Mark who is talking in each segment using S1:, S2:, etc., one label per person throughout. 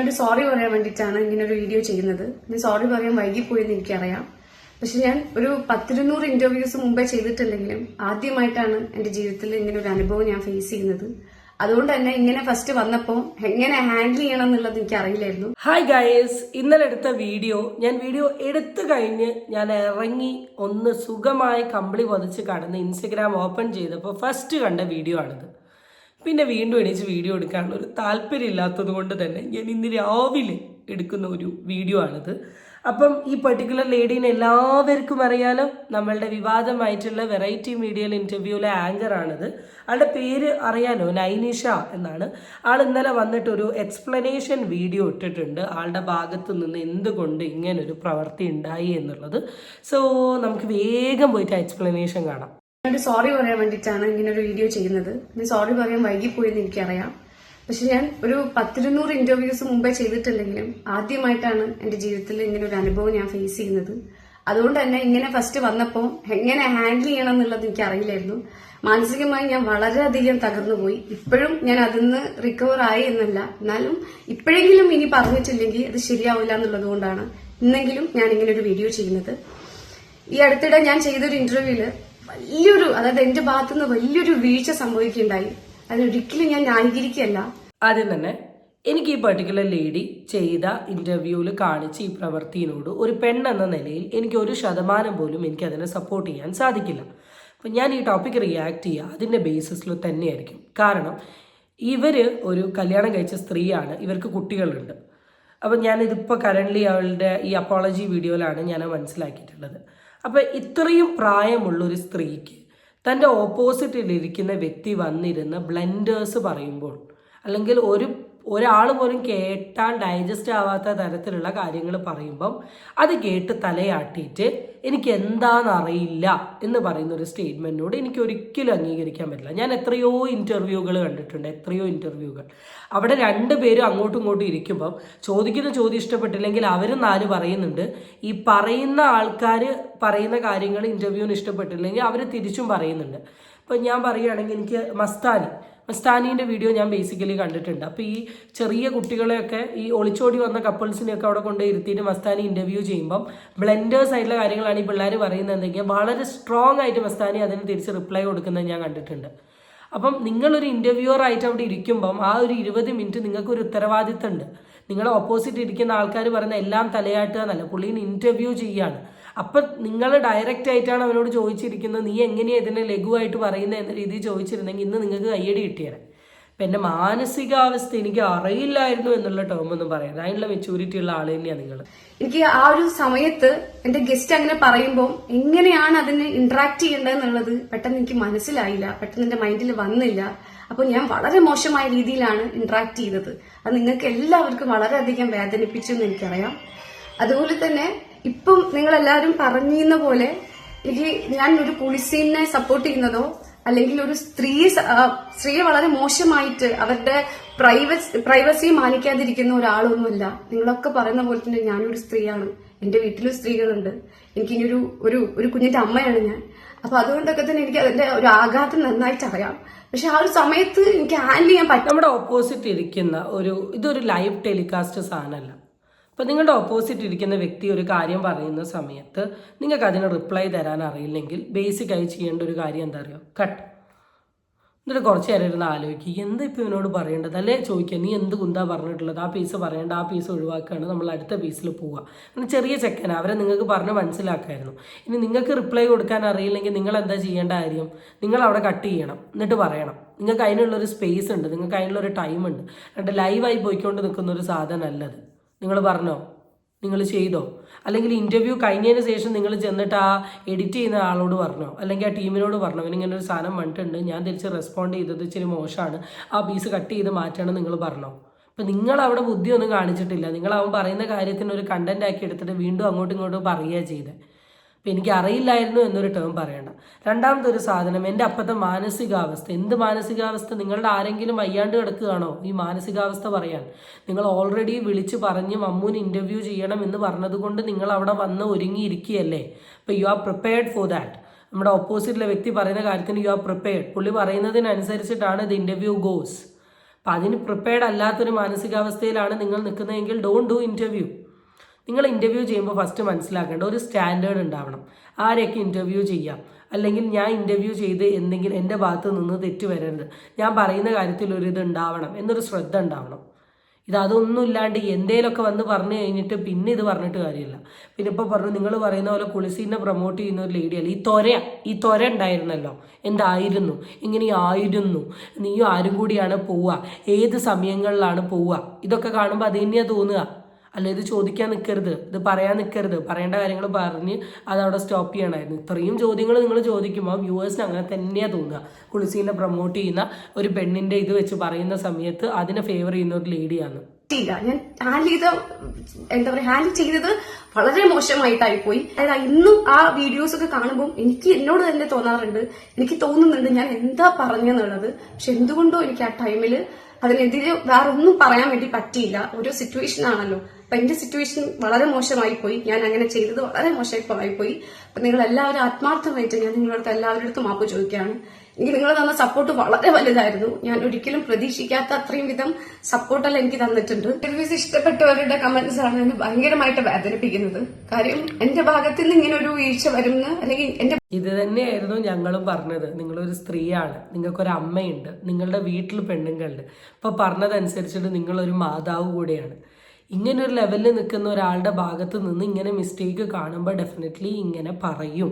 S1: ഒരു സോറി പറയാൻ വേണ്ടിയിട്ടാണ് ഇങ്ങനെ ഒരു വീഡിയോ ചെയ്യുന്നത്. ഞാൻ സോറി പറയാൻ വൈകിപ്പോയെന്ന് എനിക്കറിയാം. പക്ഷെ ഞാൻ ഒരു പത്തിരുന്നൂറ് ഇന്റർവ്യൂസ് മുമ്പേ ചെയ്തിട്ടില്ലെങ്കിലും ആദ്യമായിട്ടാണ് എന്റെ ജീവിതത്തിൽ ഇങ്ങനെ ഒരു അനുഭവം ഞാൻ ഫേസ് ചെയ്യുന്നത്. അതുകൊണ്ട് തന്നെ ഇങ്ങനെ ഫസ്റ്റ് വന്നപ്പോൾ എങ്ങനെ ഹാൻഡിൽ ചെയ്യണം എന്നുള്ളത് എനിക്ക് അറിയില്ലായിരുന്നു
S2: ഹായ് ഗായസ് ഇന്നലെ എടുത്ത വീഡിയോ ഞാൻ വീഡിയോ എടുത്തു കഴിഞ്ഞ് ഞാൻ ഇറങ്ങി ഒന്ന് സുഖമായി കമ്പിളി പതിച്ച് കടന്ന് ഇൻസ്റ്റഗ്രാം ഓപ്പൺ ചെയ്തപ്പോൾ ഫസ്റ്റ് കണ്ട വീഡിയോ ആണിത്. പിന്നെ വീണ്ടും എണീച്ച് വീഡിയോ എടുക്കാനുള്ള ഒരു താല്പര്യം ഇല്ലാത്തത് കൊണ്ട് തന്നെ ഞാൻ ഇന്ന് രാവിലെ എടുക്കുന്ന ഒരു വീഡിയോ ആണിത്. അപ്പം ഈ പെർട്ടിക്കുലർ ലേഡീനെ എല്ലാവർക്കും അറിയാലോ നമ്മളുടെ വിവാദമായിട്ടുള്ള വെറൈറ്റി മീഡിയയിൽ ഇന്റർവ്യൂവിലെ ആങ്കറാണിത് ആളുടെ പേര് അറിയാലോ നൈനിഷ എന്നാണ്. ആൾ ഇന്നലെ വന്നിട്ട് ഒരു എക്സ്പ്ലനേഷൻ വീഡിയോ ഇട്ടിട്ടുണ്ട്. ആളുടെ ഭാഗത്തു നിന്ന് എന്തുകൊണ്ട് ഇങ്ങനൊരു പ്രവൃത്തി ഉണ്ടായി എന്നുള്ളത്. സോ നമുക്ക് വേഗം പോയിട്ട് എക്സ്പ്ലനേഷൻ കാണാം.
S1: ഒരു സോറി പറയാൻ വേണ്ടിയിട്ടാണ് ഒരു വീഡിയോ ചെയ്യുന്നത്. ഞാൻ സോറി പറയാൻ വൈകിപ്പോയെന്ന് എനിക്കറിയാം. പക്ഷെ ഞാൻ ഒരു പത്തിരുന്നൂറ് ഇന്റർവ്യൂസ് മുമ്പേ ചെയ്തിട്ടുണ്ടെങ്കിലും ആദ്യമായിട്ടാണ് എന്റെ ജീവിതത്തിൽ ഇങ്ങനെ ഒരു അനുഭവം ഞാൻ ഫേസ് ചെയ്യുന്നത്. അതുകൊണ്ട് തന്നെ ഇങ്ങനെ ഫസ്റ്റ് വന്നപ്പോൾ എങ്ങനെ ഹാൻഡിൽ ചെയ്യണം എന്നുള്ളത് എനിക്ക് അറിയില്ലായിരുന്നു മാനസികമായി ഞാൻ വളരെയധികം തകർന്നു പോയി ഇപ്പോഴും ഞാൻ അതിൽ നിന്ന് റിക്കവർ ആയി എന്നല്ല. എന്നാലും ഇപ്പോഴെങ്കിലും ഇനി പറഞ്ഞിട്ടില്ലെങ്കിൽ അത് ശരിയാവില്ല എന്നുള്ളത് കൊണ്ടാണ് ഇന്നെങ്കിലും ഞാൻ ഇങ്ങനെ ഒരു വീഡിയോ ചെയ്യുന്നത്. ഈ അടുത്തിടെ ഞാൻ ചെയ്തൊരു ഇന്റർവ്യൂവിൽ വലിയൊരു അതായത് എന്റെ ഭാഗത്തുനിന്ന് വലിയൊരു വീഴ്ച സംഭവിക്കുകയുണ്ടായി. അതിനൊരിക്കലും ഞാൻ ന്യായീകരിക്കുകയല്ല.
S2: ആദ്യം തന്നെ എനിക്ക് ഈ പെർട്ടിക്കുലർ ലേഡി ചെയ്ത ഇന്റർവ്യൂവിൽ കാണിച്ച ഈ പ്രവൃത്തിയിനോട് ഒരു പെണ്ണെന്ന നിലയിൽ എനിക്ക് ഒരു ശതമാനം പോലും എനിക്ക് അതിനെ സപ്പോർട്ട് ചെയ്യാൻ സാധിക്കില്ല. അപ്പം ഞാൻ ഈ ടോപ്പിക്ക് റിയാക്ട് ചെയ്യുക അതിന്റെ ബേസിസിൽ തന്നെയായിരിക്കും. കാരണം ഇവർ ഒരു കല്യാണം കഴിച്ച സ്ത്രീയാണ് ഇവർക്ക് കുട്ടികളുണ്ട്. അപ്പം ഞാനിതിപ്പോൾ കറന്റ്ലി അവളുടെ ഈ അപ്പോളജി വീഡിയോയിലാണ് ഞാൻ മനസ്സിലാക്കിയിട്ടുള്ളത്. അപ്പോൾ ഇത്രയും പ്രായമുള്ള ഒരു സ്ത്രീക്ക് തന്റെ ഓപ്പോസിറ്റിലിരിക്കുന്ന വ്യക്തി വന്നിരുന്ന ബ്ലെൻഡേഴ്സ് പറയുമ്പോൾ അല്ലെങ്കിൽ ഒരു ഒരാൾ പോലും കേട്ടാൻ ഡൈജസ്റ്റ് ആവാത്ത തരത്തിലുള്ള കാര്യങ്ങൾ പറയുമ്പം അത് കേട്ട് തലയാട്ടിയിട്ട് എനിക്ക് എന്താണെന്നറിയില്ല എന്ന് പറയുന്ന ഒരു സ്റ്റേറ്റ്മെന്റിനോട് എനിക്ക് ഒരിക്കലും അംഗീകരിക്കാൻ പറ്റില്ല. ഞാൻ എത്രയോ ഇന്റർവ്യൂകൾ കണ്ടിട്ടുണ്ട് എത്രയോ ഇന്റർവ്യൂകൾ അവിടെ രണ്ട് പേരും അങ്ങോട്ടും ഇങ്ങോട്ടും ഇരിക്കുമ്പം ചോദിക്കുന്ന ചോദ്യം ഇഷ്ടപ്പെട്ടില്ലെങ്കിൽ അവരും നാല് പറയുന്നുണ്ട്. ഈ പറയുന്ന ആൾക്കാർ പറയുന്ന കാര്യങ്ങൾ ഇന്റർവ്യൂവിന് ഇഷ്ടപ്പെട്ടില്ലെങ്കിൽ അവർ തിരിച്ചും പറയുന്നുണ്ട്. ഇപ്പം ഞാൻ പറയുകയാണെങ്കിൽ എനിക്ക് മസ്താനി മസ്താനീന്റെ വീഡിയോ ഞാൻ ബേസിക്കലി കണ്ടിട്ടുണ്ട്. അപ്പോൾ ഈ ചെറിയ കുട്ടികളെയൊക്കെ ഈ ഒളിച്ചോടി വന്ന കപ്പിൾസിനെയൊക്കെ അവിടെ കൊണ്ട് ഇരുത്തിയിട്ട് മസ്താനി ഇന്റർവ്യൂ ചെയ്യുമ്പം ബ്ലെൻഡേഴ്സ് ആയിട്ടുള്ള കാര്യങ്ങളാണ് ഈ പിള്ളേർ പറയുന്നതെങ്കിൽ വളരെ സ്ട്രോങ് ആയിട്ട് മസ്താനി അതിന് തിരിച്ച് റിപ്ലൈ കൊടുക്കുന്നത് ഞാൻ കണ്ടിട്ടുണ്ട്. അപ്പം നിങ്ങളൊരു ഇന്റർവ്യൂവർ ആയിട്ട് അവിടെ ഇരിക്കുമ്പം ആ ഒരു ഇരുപത് മിനിറ്റ് നിങ്ങൾക്കൊരു ഉത്തരവാദിത്തമുണ്ട്. ഉത്തരവാദിത്തം നിങ്ങളെ ഓപ്പോസിറ്റ് ഇരിക്കുന്ന ആൾക്കാർ പറയുന്ന എല്ലാം തലയാട്ടുക എന്നല്ല പുള്ളീനെ ഇന്റർവ്യൂ ചെയ്യാണ് അപ്പം നിങ്ങൾ ഡയറക്റ്റ് ആയിട്ടാണ് അവനോട് ചോദിച്ചിരിക്കുന്നത് നീ എങ്ങനെയാണ് ഇതിനെ ലഘുവായിട്ട് പറയുന്നത് എന്ന രീതിയിൽ ചോദിച്ചിരുന്നെങ്കിൽ ഇന്ന് നിങ്ങൾക്ക് കയ്യടി കിട്ടിയാണ് അപ്പം എന്റെ മാനസികാവസ്ഥ എനിക്ക് അറിയില്ലായിരുന്നു എന്നുള്ള ടേം ഒന്നും പറയാം അതിനുള്ള മെച്ചൂരിറ്റി ഉള്ള ആൾ തന്നെയാണ് നിങ്ങൾ
S1: എനിക്ക് ആ ഒരു സമയത്ത് എന്റെ ഗസ്റ്റ് അങ്ങനെ പറയുമ്പോൾ എങ്ങനെയാണ് അതിനെ ഇന്ററാക്ട് ചെയ്യേണ്ടതെന്നുള്ളത് പെട്ടെന്ന് എനിക്ക് മനസ്സിലായില്ല. പെട്ടെന്ന് എന്റെ മൈൻഡിൽ വന്നില്ല. അപ്പൊ ഞാൻ വളരെ മോശമായ രീതിയിലാണ് ഇന്ററാക്ട് ചെയ്തത്. അത് നിങ്ങൾക്ക് എല്ലാവർക്കും വളരെയധികം വേദനിപ്പിച്ചു എന്ന് എനിക്കറിയാം. അതുപോലെ തന്നെ ഇപ്പം നിങ്ങൾ എല്ലാവരും പറഞ്ഞിരുന്ന പോലെ എനിക്ക് ഞാൻ ഒരു പോലീസിനെ സപ്പോർട്ട് ചെയ്യുന്നതോ അല്ലെങ്കിൽ ഒരു സ്ത്രീ സ്ത്രീയെ വളരെ മോശമായിട്ട് അവരുടെ പ്രൈവസി പ്രൈവസി മാനിക്കാതിരിക്കുന്ന ഒരാളൊന്നുമല്ല. നിങ്ങളൊക്കെ പറയുന്ന പോലെ തന്നെ ഞാനൊരു സ്ത്രീയാണ്. എന്റെ വീട്ടിലും സ്ത്രീകളുണ്ട്. എനിക്കിങ്ങനൊരു ഒരു ഒരു കുഞ്ഞിന്റെ അമ്മയാണ് ഞാൻ. അപ്പൊ അതുകൊണ്ടൊക്കെ തന്നെ എനിക്ക് അതിന്റെ ഒരു ആഘാതം നന്നായിട്ട് അറിയാം. പക്ഷെ ആ ഒരു സമയത്ത് എനിക്ക് ഹാൻഡിൽ ചെയ്യാൻ പറ്റും
S2: നമ്മുടെ ഓപ്പോസിറ്റ് ഇരിക്കുന്ന ഒരു ഇതൊരു ലൈവ് ടെലികാസ്റ്റ് സാധനമല്ല. അപ്പം നിങ്ങളുടെ ഓപ്പോസിറ്റ് ഇരിക്കുന്ന വ്യക്തി ഒരു കാര്യം പറയുന്ന സമയത്ത് നിങ്ങൾക്ക് അതിന് റിപ്ലൈ തരാൻ അറിയില്ലെങ്കിൽ ബേസിക് ആയി ചെയ്യേണ്ട ഒരു കാര്യം എന്താ അറിയോ? കട്ട് എന്നിട്ട് കുറച്ച് നേരം ഇരുന്ന് ആലോചിക്കുക എന്താ ഇപ്പം ഇവനോട് പറയേണ്ടത്? അല്ലേ? ചോദിക്കുക നീ എന്ത് കുന്താ പറഞ്ഞിട്ടുള്ളത്? ആ പീസ് പറയേണ്ട ആ പീസ് ഒഴിവാക്കുകയാണ് നമ്മൾ അടുത്ത പീസിൽ പോവുക അങ്ങനെ ചെറിയ ചെക്കന അവരെ നിങ്ങൾക്ക് പറഞ്ഞ് മനസ്സിലാക്കായിരുന്നു. ഇനി നിങ്ങൾക്ക് റിപ്ലൈ കൊടുക്കാൻ അറിയില്ലെങ്കിൽ നിങ്ങൾ എന്താ ചെയ്യേണ്ട കാര്യം? നിങ്ങൾ അവിടെ കട്ട് ചെയ്യണം എന്നിട്ട് പറയണം. നിങ്ങൾക്ക് അതിനുള്ളൊരു സ്പേസ് ഉണ്ട് നിങ്ങൾക്ക് അതിനുള്ളൊരു ടൈം ഉണ്ട്. എന്നിട്ട് ലൈവായി പോയിക്കൊണ്ട് നിൽക്കുന്ന ഒരു സാധനമല്ലത് നിങ്ങൾ പറഞ്ഞോ? നിങ്ങൾ ചെയ്തോ? അല്ലെങ്കിൽ ഇന്റർവ്യൂ കഴിഞ്ഞതിന് ശേഷം നിങ്ങൾ ചെന്നിട്ട് ആ എഡിറ്റ് ചെയ്യുന്ന ആളോട് പറഞ്ഞോ? അല്ലെങ്കിൽ ആ ടീമിനോട് പറഞ്ഞോ? ഇങ്ങനെ ഒരു സാധനം വന്നിട്ടുണ്ട്. ഞാൻ തിരിച്ച് റെസ്പോണ്ട് ചെയ്തത് ഇച്ചിരി മോശമാണ്. ആ പീസ് കട്ട് ചെയ്ത് മാറ്റണം നിങ്ങൾ പറഞ്ഞോ? അപ്പം നിങ്ങൾ അവിടെ ബുദ്ധിയൊന്നും കാണിച്ചിട്ടില്ല. നിങ്ങൾ അവൻ പറയുന്ന കാര്യത്തിന് ഒരു കണ്ടന്റ് ആക്കി എടുത്തിട്ട് വീണ്ടും അങ്ങോട്ടും ഇങ്ങോട്ടും പറയുക ചെയ്തത് അപ്പം എനിക്ക് അറിയില്ലായിരുന്നു എന്നൊരു ടേം പറയണ്ട. രണ്ടാമത്തെ ഒരു സാധനം എന്റെ അപ്പത്തെ മാനസികാവസ്ഥ. എന്ത് മാനസികാവസ്ഥ? നിങ്ങളുടെ ആരെങ്കിലും വയ്യാണ്ട് കിടക്കുകയാണോ? ഈ മാനസികാവസ്ഥ പറയാൻ. നിങ്ങൾ ഓൾറെഡി വിളിച്ച് പറഞ്ഞ് മമ്മൂന് ഇന്റർവ്യൂ ചെയ്യണം എന്ന് പറഞ്ഞതുകൊണ്ട് നിങ്ങൾ അവിടെ വന്ന് ഒരുങ്ങിയിരിക്കുകയല്ലേ? അപ്പോൾ you are prepared for that നമ്മുടെ ഓപ്പോസിറ്റിലെ വ്യക്തി പറയുന്ന കാര്യത്തിന് യു ആർ പ്രിപ്പയർഡ് പുള്ളി പറയുന്നതിനനുസരിച്ചിട്ടാണ് ഇത് ഇന്റർവ്യൂ ഗോസ് അപ്പം അതിന് പ്രിപ്പയർഡ് അല്ലാത്തൊരു മാനസികാവസ്ഥയിലാണ് നിങ്ങൾ നിൽക്കുന്നതെങ്കിൽ ഡോണ്ട് ഡു ഇന്റർവ്യൂ നിങ്ങൾ ഇന്റർവ്യൂ ചെയ്യുമ്പോൾ ഫസ്റ്റ് മനസ്സിലാക്കേണ്ട ഒരു സ്റ്റാൻഡേർഡ് ഉണ്ടാവണം. ആരെയൊക്കെ ഇന്റർവ്യൂ ചെയ്യാം? അല്ലെങ്കിൽ ഞാൻ ഇന്റർവ്യൂ ചെയ്ത് എന്തെങ്കിലും എന്റെ ഭാഗത്ത് നിന്ന് തെറ്റ് വരരുത്. ഞാൻ പറയുന്ന കാര്യത്തിൽ ഒരു ഇത് ഉണ്ടാവണം എന്നൊരു ശ്രദ്ധ ഉണ്ടാവണം. ഇത് അതൊന്നും ഇല്ലാണ്ട് എന്തേലൊക്കെ വന്ന് പറഞ്ഞു കഴിഞ്ഞിട്ട് പിന്നെ ഇത് പറഞ്ഞിട്ട് കാര്യമില്ല. പിന്നെ ഇപ്പോൾ പറഞ്ഞു നിങ്ങൾ പറയുന്ന പോലെ കുളിസീനെ പ്രൊമോട്ട് ചെയ്യുന്ന ഒരു ലേഡിയല്ല ഈ തൊര ഈ തൊര ഉണ്ടായിരുന്നല്ലോ? എന്തായിരുന്നു? ഇങ്ങനെ ആയിരുന്നു. നീയും ആരും കൂടിയാണ് പോവുക. ഏത് സമയങ്ങളിലാണ് പോവുക? ഇതൊക്കെ കാണുമ്പോൾ അത് തന്നെയാണ് തോന്നുക. അല്ല ഇത് ചോദിക്കാൻ നിൽക്കരുത് ഇത് പറയാൻ നിൽക്കരുത് പറയേണ്ട കാര്യങ്ങൾ പറഞ്ഞ് അതവിടെ സ്റ്റോപ്പ് ചെയ്യണമായിരുന്നു. ഇത്രയും ചോദ്യങ്ങൾ നിങ്ങൾ ചോദിക്കുമ്പോൾ വ്യൂവേഴ്സിന് അങ്ങനെ തന്നെയാണ് തോന്നുക. കുളിസീനെ പ്രൊമോട്ട് ചെയ്യുന്ന ഒരു പെണ്ണിന്റെ ഇത് വെച്ച് പറയുന്ന സമയത്ത് അതിനെ ഫേവർ ചെയ്യുന്ന ഒരു ലേഡിയാണ്
S1: ഞാൻ ഹാൻഡിൽ ചെയ്ത എന്താ പറയാ ഹാൻഡിൽ ചെയ്തത് വളരെ മോശമായിട്ടായി പോയി അതായത് ഇന്നും ആ വീഡിയോസ് ഒക്കെ കാണുമ്പോൾ എനിക്ക് എന്നോട് തന്നെ തോന്നാറുണ്ട്. എനിക്ക് തോന്നുന്നുണ്ട് ഞാൻ എന്താ പറഞ്ഞെന്നുള്ളത്. പക്ഷെ എന്തുകൊണ്ടോ എനിക്ക് ആ ടൈമിൽ അതിനെതിരെ വേറെ ഒന്നും പറയാൻ വേണ്ടി പറ്റിയില്ല. ഒരു സിറ്റുവേഷൻ ആണല്ലോ. അപ്പൊ എന്റെ സിറ്റുവേഷൻ വളരെ മോശമായി പോയി ഞാൻ അങ്ങനെ ചെയ്തത് വളരെ മോശമായി പോയി അപ്പൊ നിങ്ങൾ എല്ലാവരും ആത്മാർത്ഥമായിട്ട് ഞാൻ നിങ്ങളുടെ എല്ലാവരുടെ മാപ്പ് ചോദിക്കുകയാണ്. എനിക്ക് നിങ്ങൾ തന്ന സപ്പോർട്ട് വളരെ വലുതായിരുന്നു. ഞാൻ ഒരിക്കലും പ്രതീക്ഷിക്കാത്ത അത്രയും വിധം സപ്പോർട്ടെല്ലാം എനിക്ക് തന്നിട്ടുണ്ട്. ഇന്റർവ്യൂസ് ഇഷ്ടപ്പെട്ടവരുടെ കമന്റ്സ് ആണ് എന്നെ ഭയങ്കരമായിട്ട് വേദനിപ്പിക്കുന്നത്. കാര്യം എന്റെ ഭാഗത്ത് നിന്ന് ഇങ്ങനെ ഒരു വീഴ്ച വരുന്ന അല്ലെങ്കിൽ എന്റെ
S2: ഇത് തന്നെയായിരുന്നു ഞങ്ങളും പറഞ്ഞത്. നിങ്ങളൊരു സ്ത്രീയാണ്. നിങ്ങൾക്കൊരു അമ്മയുണ്ട്. നിങ്ങളുടെ വീട്ടിൽ പെണ്ണുങ്ങളുണ്ട്. അപ്പോൾ പറഞ്ഞതനുസരിച്ചിട്ട് നിങ്ങളൊരു മാതാവ് കൂടെയാണ്. ഇങ്ങനെ ഒരു ലെവലിൽ നിൽക്കുന്ന ഒരാളുടെ ഭാഗത്ത് നിന്ന് ഇങ്ങനെ മിസ്റ്റേക്ക് കാണുമ്പോൾ ഡെഫിനറ്റ്ലി ഇങ്ങനെ പറയും.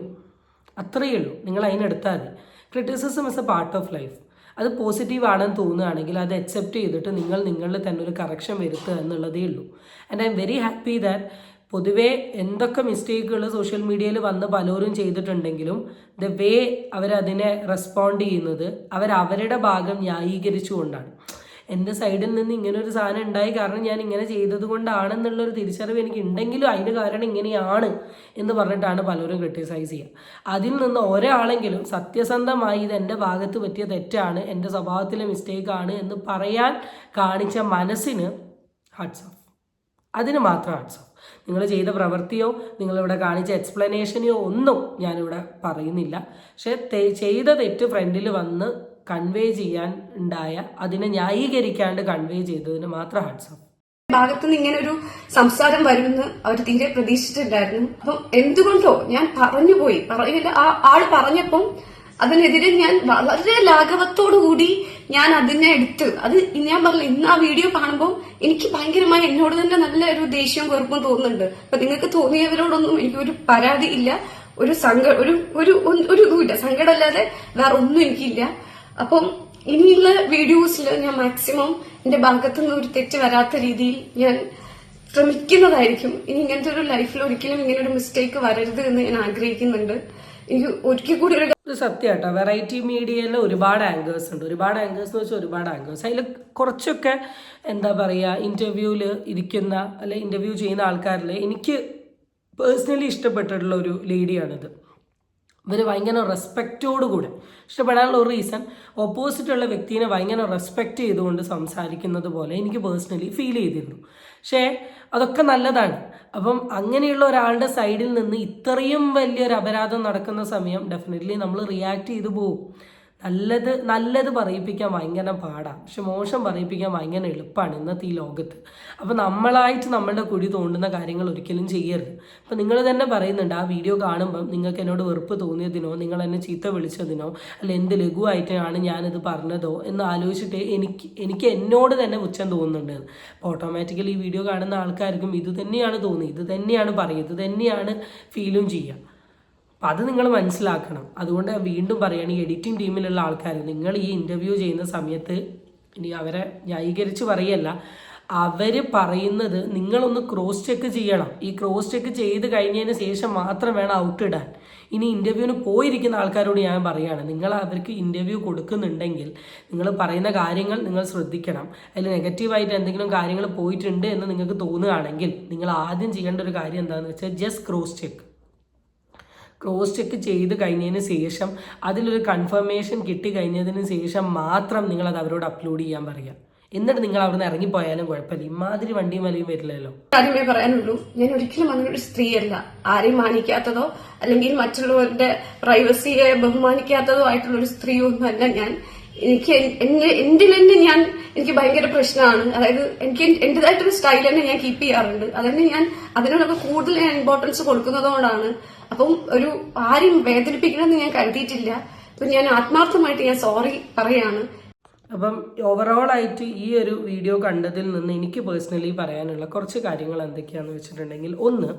S2: അത്രയേ ഉള്ളൂ. നിങ്ങൾ അതിനെടുത്താൽ മതി. Criticism is a part of life അത് പോസിറ്റീവ് ആണെന്ന് തോന്നുകയാണെങ്കിൽ അത് അക്സെപ്റ്റ് ചെയ്തിട്ട് നിങ്ങൾ നിങ്ങളിൽ തന്നെ ഒരു കറക്ഷൻ വരുത്തുക എന്നുള്ളതേ ഉള്ളൂ. And I'm very happy that പൊതുവേ എന്തൊക്കെ മിസ്റ്റേക്കുകൾ സോഷ്യൽ മീഡിയയിൽ വന്ന് പലരും ചെയ്തിട്ടുണ്ടെങ്കിലും ദ വേ അവരതിനെ റെസ്പോണ്ട് ചെയ്യുന്നത് അവരവരുടെ ഭാഗം ന്യായീകരിച്ചുകൊണ്ടാണ്. എന്റെ സൈഡിൽ നിന്ന് ഇങ്ങനെ ഒരു സാധനം ഉണ്ടായി. കാരണം ഞാൻ ഇങ്ങനെ ചെയ്തത് കൊണ്ടാണെന്നുള്ളൊരു തിരിച്ചറിവ് എനിക്ക് ഉണ്ടെങ്കിലും അതിന് കാരണം ഇങ്ങനെയാണ് എന്ന് പറഞ്ഞിട്ടാണ് പലരും ക്രിട്ടിസൈസ് ചെയ്യുക. അതിൽ നിന്ന് ഒരാളെങ്കിലും സത്യസന്ധമായി ഇത് എന്റെ ഭാഗത്ത് പറ്റിയ തെറ്റാണ് എന്റെ സ്വഭാവത്തിലെ മിസ്റ്റേക്കാണ് എന്ന് പറയാൻ കാണിച്ച മനസ്സിന് ഹാട്സ് ഓഫ് അതിന് മാത്രം ഹാട്സ് ഓഫ് നിങ്ങൾ ചെയ്ത പ്രവൃത്തിയോ നിങ്ങളിവിടെ കാണിച്ച എക്സ്പ്ലനേഷനെയോ ഒന്നും ഞാനിവിടെ പറയുന്നില്ല. പക്ഷേ ചെയ്ത തെറ്റ് ഫ്രണ്ടിൽ വന്ന് കൺവേ ചെയ്യാൻ ഉണ്ടായ അതിനെ ന്യായീകരിക്കാണ്ട് കൺവേ ചെയ്തതിന് മാത്രം ഹാർട്സ് ഓഫ്
S1: ഭാഗത്തുനിന്ന് ഇങ്ങനെ ഒരു സംസാരം വരുമെന്ന് അവർ തീരെ പ്രതീക്ഷിച്ചിട്ടുണ്ടായിരുന്നു. അപ്പം എന്തുകൊണ്ടോ ഞാൻ പറഞ്ഞുപോയി. പറയില്ല ആ ആൾ പറഞ്ഞപ്പം അതിനെതിരെ ഞാൻ വളരെ ലാഘവത്തോടു കൂടി ഞാൻ അതിനെ എടുത്ത് അത് ഞാൻ പറഞ്ഞില്ല ഇന്ന് ആ വീഡിയോ കാണുമ്പോൾ എനിക്ക് ഭയങ്കരമായി എന്നോട് തന്നെ നല്ല ഒരു ദേഷ്യവും വെറുപ്പും തോന്നുന്നുണ്ട്. അപ്പൊ നിങ്ങൾക്ക് തോന്നിയവരോടൊന്നും എനിക്കൊരു പരാതി ഇല്ല. ഒരു സങ്ക ഒരു ഒരു ഒരു ഇതുമില്ല. സങ്കടമല്ലാതെ വേറെ ഒന്നും എനിക്കില്ല. അപ്പം ഇനിയുള്ള വീഡിയോസിൽ ഞാൻ മാക്സിമം എന്റെ ഭാഗത്തു നിന്ന് ഒരു തെറ്റ് വരാത്ത രീതിയിൽ ഞാൻ ശ്രമിക്കുന്നതായിരിക്കും. ഇനി ഇങ്ങനത്തെ ഒരു ലൈഫിൽ ഒരിക്കലും ഇങ്ങനെ ഒരു മിസ്റ്റേക്ക് വരരുത് എന്ന് ഞാൻ ആഗ്രഹിക്കുന്നുണ്ട്. എനിക്ക് ഒരിക്കൽ കൂടി ഒരു
S2: ഇത് സത്യമാട്ടോ. വെറൈറ്റി മീഡിയയിൽ ഒരുപാട് ആങ്കേഴ്സ് ഉണ്ട്. ഒരുപാട് ആങ്കേഴ്സ് എന്ന് വെച്ചാൽ ഒരുപാട് ആങ്കേഴ്സ് അതിൽ കുറച്ചൊക്കെ എന്താ പറയുക ഇന്റർവ്യൂവിൽ ഇരിക്കുന്ന അല്ലെ ഇന്റർവ്യൂ ചെയ്യുന്ന ആൾക്കാരിൽ എനിക്ക് പേഴ്സണലി ഇഷ്ടപ്പെട്ടിട്ടുള്ള ഒരു ലേഡിയാണിത് ഇവർ ഭയങ്കര റെസ്പെക്റ്റോട് കൂടെ. ഇഷ്ടപ്പെടാനുള്ള ഒരു റീസൺ ഓപ്പോസിറ്റുള്ള വ്യക്തിനെ ഭയങ്കര റെസ്പെക്റ്റ് ചെയ്തുകൊണ്ട് സംസാരിക്കുന്നത് പോലെ എനിക്ക് പേഴ്സണലി ഫീൽ ചെയ്തിരുന്നു. പക്ഷേ അതൊക്കെ നല്ലതാണ്. അപ്പം അങ്ങനെയുള്ള ഒരാളുടെ സൈഡിൽ നിന്ന് ഇത്രയും വലിയൊരു അപരാധം നടക്കുന്ന സമയം ഡെഫിനറ്റ്ലി നമ്മൾ റിയാക്ട് ചെയ്തു പോകും. നല്ലത് നല്ലത് പറയിപ്പിക്കാൻ ഭയങ്കര പാടാണ് പക്ഷെ മോശം പറയിപ്പിക്കാൻ ഭയങ്കര എളുപ്പമാണ് ഇന്നത്തെ ഈ ലോകത്ത്. അപ്പോൾ നമ്മളായിട്ട് നമ്മളുടെ കുഴി തോണ്ടുന്ന കാര്യങ്ങൾ ഒരിക്കലും ചെയ്യരുത്. അപ്പോൾ നിങ്ങൾ തന്നെ പറയുന്നുണ്ട് ആ വീഡിയോ കാണുമ്പം നിങ്ങൾക്ക് എന്നോട് വെറുപ്പ് തോന്നിയതിനോ നിങ്ങൾ എന്നെ ചീത്ത വിളിച്ചതിനോ അല്ല എന്ത് ലഘുവായിട്ടാണ് ഞാനിത് പറഞ്ഞതോ എന്ന് ആലോചിച്ചിട്ട് എനിക്ക് എനിക്ക് എന്നോട് തന്നെ പുച്ഛം തോന്നുന്നുണ്ട്. അപ്പോൾ ഓട്ടോമാറ്റിക്കലി ഈ വീഡിയോ കാണുന്ന ആൾക്കാർക്കും ഇത് തന്നെയാണ് തോന്നി ഇത് തന്നെയാണ് പറയുക ഇത് തന്നെയാണ് ഫീലും ചെയ്യുക. അപ്പം അത് നിങ്ങൾ മനസ്സിലാക്കണം. അതുകൊണ്ട് വീണ്ടും പറയുകയാണ് ഈ എഡിറ്റിംഗ് ടീമിലുള്ള ആൾക്കാർ നിങ്ങൾ ഈ ഇന്റർവ്യൂ ചെയ്യുന്ന സമയത്ത് ഇനി അവരെ ന്യായീകരിച്ച് പറയല്ല. അവർ പറയുന്നത് നിങ്ങളൊന്ന് ക്രോസ് ചെക്ക് ചെയ്യണം. ഈ ക്രോസ് ചെക്ക് ചെയ്ത് കഴിഞ്ഞതിന് ശേഷം മാത്രം വേണം ഔട്ട് ഇടാൻ. ഇനി ഇന്റർവ്യൂവിന് പോയിരിക്കുന്ന ആൾക്കാരോട് ഞാൻ പറയുകയാണ് നിങ്ങൾ അവർക്ക് ഇന്റർവ്യൂ കൊടുക്കുന്നുണ്ടെങ്കിൽ നിങ്ങൾ പറയുന്ന കാര്യങ്ങൾ നിങ്ങൾ ശ്രദ്ധിക്കണം. അതിൽ നെഗറ്റീവായിട്ട് എന്തെങ്കിലും കാര്യങ്ങൾ പോയിട്ടുണ്ട് എന്ന് നിങ്ങൾക്ക് തോന്നുകയാണെങ്കിൽ നിങ്ങൾ ആദ്യം ചെയ്യേണ്ട ഒരു കാര്യം എന്താണെന്ന് വെച്ചാൽ just cross check cross check ചെയ്ത് കഴിഞ്ഞതിന് ശേഷം അതിലൊരു കൺഫർമേഷൻ കിട്ടി കഴിഞ്ഞതിന് ശേഷം മാത്രം നിങ്ങൾ അത് അവരോട് അപ്ലോഡ് ചെയ്യാൻ പറയുക. എന്നിട്ട് നിങ്ങൾ അവിടുന്ന് ഇറങ്ങിപ്പോയാലും കുഴപ്പമില്ല. ഇമാതിരി വണ്ടിയും വലിയും വരില്ലല്ലോ.
S1: കാര്യമേ പറയാനുള്ളൂ ഞാൻ ഒരിക്കലും അങ്ങനെ ഒരു സ്ത്രീയല്ല ആരെയും മാനിക്കാത്തതോ അല്ലെങ്കിൽ മറ്റുള്ളവരുടെ പ്രൈവസിയെ ബഹുമാനിക്കാത്തതോ ആയിട്ടുള്ള ഒരു സ്ത്രീ ഒന്നുമല്ല ഞാൻ. എനിക്ക് എന്റെ തന്നെ ഞാൻ എനിക്ക് ഭയങ്കര പ്രശ്നമാണ്. അതായത് എനിക്ക് എന്റേതായിട്ടൊരു സ്റ്റൈൽ തന്നെ ഞാൻ കീപ്പ് ചെയ്യാറുണ്ട്. അതന്നെ ഞാൻ അതിനോടൊക്കെ കൂടുതൽ ഞാൻ ഇമ്പോർട്ടൻസ് കൊടുക്കുന്നതുകൊണ്ടാണ്. അപ്പം ഒരു ആരും വേദനിപ്പിക്കണമെന്ന് ഞാൻ കരുതിയിട്ടില്ല. അപ്പൊ ഞാൻ ആത്മാർത്ഥമായിട്ട് ഞാൻ സോറി പറയാണ്.
S2: അപ്പം ഓവറോൾ ആയിട്ട് ഈ ഒരു വീഡിയോ കണ്ടതിൽ നിന്ന് എനിക്ക് പേഴ്സണലി പറയാനുള്ള കുറച്ച് കാര്യങ്ങൾ എന്തൊക്കെയാന്ന് വെച്ചിട്ടുണ്ടെങ്കിൽ ഒന്ന്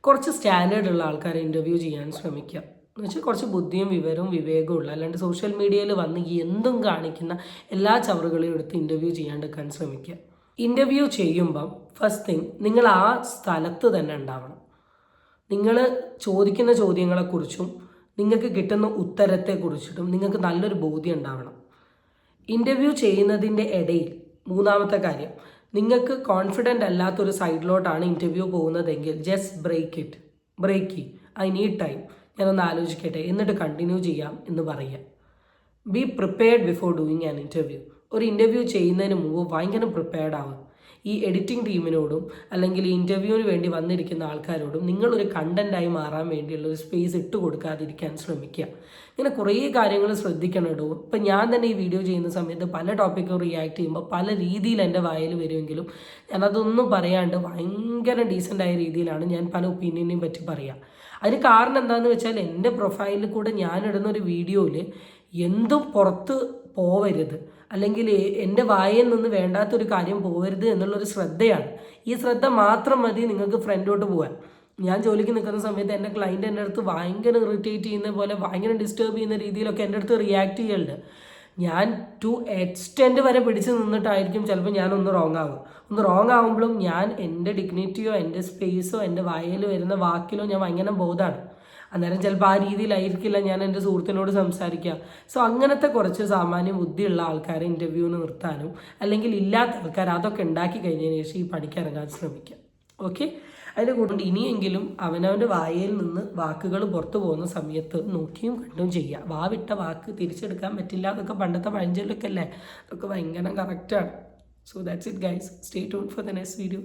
S2: കുറച്ച് സ്റ്റാൻഡേർഡ് ഉള്ള ആൾക്കാരെ ഇന്റർവ്യൂ ചെയ്യാൻ ശ്രമിക്കുക. എന്ന് വെച്ചാൽ കുറച്ച് ബുദ്ധിയും വിവരവും വിവേകവും ഉള്ള അല്ലാണ്ട് സോഷ്യൽ മീഡിയയിൽ വന്ന് എന്തും കാണിക്കുന്ന എല്ലാ ചവറുകളെയും എടുത്ത് ഇന്റർവ്യൂ ചെയ്യാണ്ടെടുക്കാൻ ശ്രമിക്കുക. ഇന്റർവ്യൂ ചെയ്യുമ്പം ഫസ്റ്റ് തിങ് നിങ്ങൾ ആ സ്ഥലത്ത് തന്നെ ഉണ്ടാവണം. നിങ്ങൾ ചോദിക്കുന്ന ചോദ്യങ്ങളെക്കുറിച്ചും നിങ്ങൾക്ക് കിട്ടുന്ന ഉത്തരത്തെക്കുറിച്ചിട്ടും നിങ്ങൾക്ക് നല്ലൊരു ബോധ്യം ഉണ്ടാവണം. ഇന്റർവ്യൂ ചെയ്യുന്നതിന്റെ ഇടയിൽ മൂന്നാമത്തെ കാര്യം നിങ്ങൾക്ക് കോൺഫിഡന്റ് അല്ലാത്തൊരു സൈഡിലോട്ടാണ് ഇന്റർവ്യൂ പോകുന്നതെങ്കിൽ just break it break uh I need time ഞാനൊന്ന് ആലോചിക്കട്ടെ എന്നിട്ട് കണ്ടിന്യൂ ചെയ്യാം എന്ന് പറയുക. Be prepared before doing an interview ഒരു ഇന്റർവ്യൂ ചെയ്യുന്നതിന് മുമ്പ് ഭയങ്കര പ്രിപ്പയർഡ് ആവുക. ഈ എഡിറ്റിംഗ് ടീമിനോടും അല്ലെങ്കിൽ ഇന്റർവ്യൂവിന് വേണ്ടി വന്നിരിക്കുന്ന ആൾക്കാരോടും നിങ്ങളൊരു കണ്ടന്റായി മാറാൻ വേണ്ടിയുള്ള ഒരു സ്പേസ് ഇട്ട് കൊടുക്കാതിരിക്കാൻ ശ്രമിക്കുക. ഇങ്ങനെ കുറേ കാര്യങ്ങൾ ശ്രദ്ധിക്കണം കേട്ടോ. ഇപ്പം ഞാൻ തന്നെ ഈ വീഡിയോ ചെയ്യുന്ന സമയത്ത് പല ടോപ്പിക്കും റിയാക്ട് ചെയ്യുമ്പോൾ പല രീതിയിൽ എന്റെ വായിൽ വരുമെങ്കിലും ഞാനതൊന്നും പറയാണ്ട് ഭയങ്കര ഡീസന്റായ രീതിയിലാണ് ഞാൻ പല ഒപ്പീനിയനെയും പറ്റി പറയുക അതിന് കാരണം എന്താണെന്ന് വെച്ചാൽ എന്റെ പ്രൊഫൈലിൽ കൂടെ ഞാൻ ഇടുന്ന ഒരു വീഡിയോയിൽ എന്തും പുറത്ത് പോവരുത്. അല്ലെങ്കിൽ എന്റെ വായിൽ നിന്ന് വേണ്ടാത്തൊരു കാര്യം പോകരുത് എന്നുള്ളൊരു ശ്രദ്ധയാണ്. ഈ ശ്രദ്ധ മാത്രം മതി നിങ്ങൾക്ക് ഫ്രണ്ടോട്ട് പോകാൻ ഞാൻ ജോലിക്ക് നിൽക്കുന്ന സമയത്ത് എന്റെ ക്ലയന്റ് എന്റെ അടുത്ത് ഭയങ്കര ഇറിറ്റേറ്റ് ചെയ്യുന്ന പോലെ ഭയങ്കര ഡിസ്റ്റർബ് ചെയ്യുന്ന രീതിയിലൊക്കെ എന്റെ അടുത്ത് റിയാക്ട് ചെയ്യലുണ്ട്. ഞാൻ ടു എക്സ്റ്റെൻഡ് വരെ പിടിച്ച് നിന്നിട്ടായിരിക്കും ചിലപ്പോൾ ഞാൻ ഒന്ന് റോങ് ആകും ഒന്ന് റോങ് ആകുമ്പോഴും ഞാൻ എന്റെ ഡിഗ്നിറ്റിയോ എന്റെ സ്പേസോ എന്റെ വായിൽ വരുന്ന വാക്കിലോ ഞാൻ ഭയങ്കര ബോധമാണ്. അന്നേരം ചിലപ്പോൾ ആ രീതിയിലായിരിക്കില്ല ഞാൻ എന്റെ സുഹൃത്തിനോട് സംസാരിക്കുക. സോ അങ്ങനത്തെ കുറച്ച് സാമാന്യ ബുദ്ധിയുള്ള ആൾക്കാരെ ഇന്റർവ്യൂവിന് നിർത്താനും അല്ലെങ്കിൽ ഇല്ലാത്ത ആൾക്കാർ അതൊക്കെ ഉണ്ടാക്കി കഴിഞ്ഞതിന് ശേഷം ഈ പണിക്ക് ഇറങ്ങാൻ ശ്രമിക്കുക. ഓക്കെ അതിന്റെ കൂടെ ഇനിയെങ്കിലും അവനവന്റെ വായയിൽ നിന്ന് വാക്കുകൾ പുറത്തു പോകുന്ന സമയത്ത് നോക്കിയും കണ്ടും ചെയ്യുക. വാവിട്ട വാക്ക് തിരിച്ചെടുക്കാൻ പറ്റില്ല അതൊക്കെ പണ്ടത്തെ പഴഞ്ചൊല്ലൊക്കെ അല്ലേ? അതൊക്കെ ഭയങ്കര കറക്റ്റാണ് so that's it guys stay tune for the next video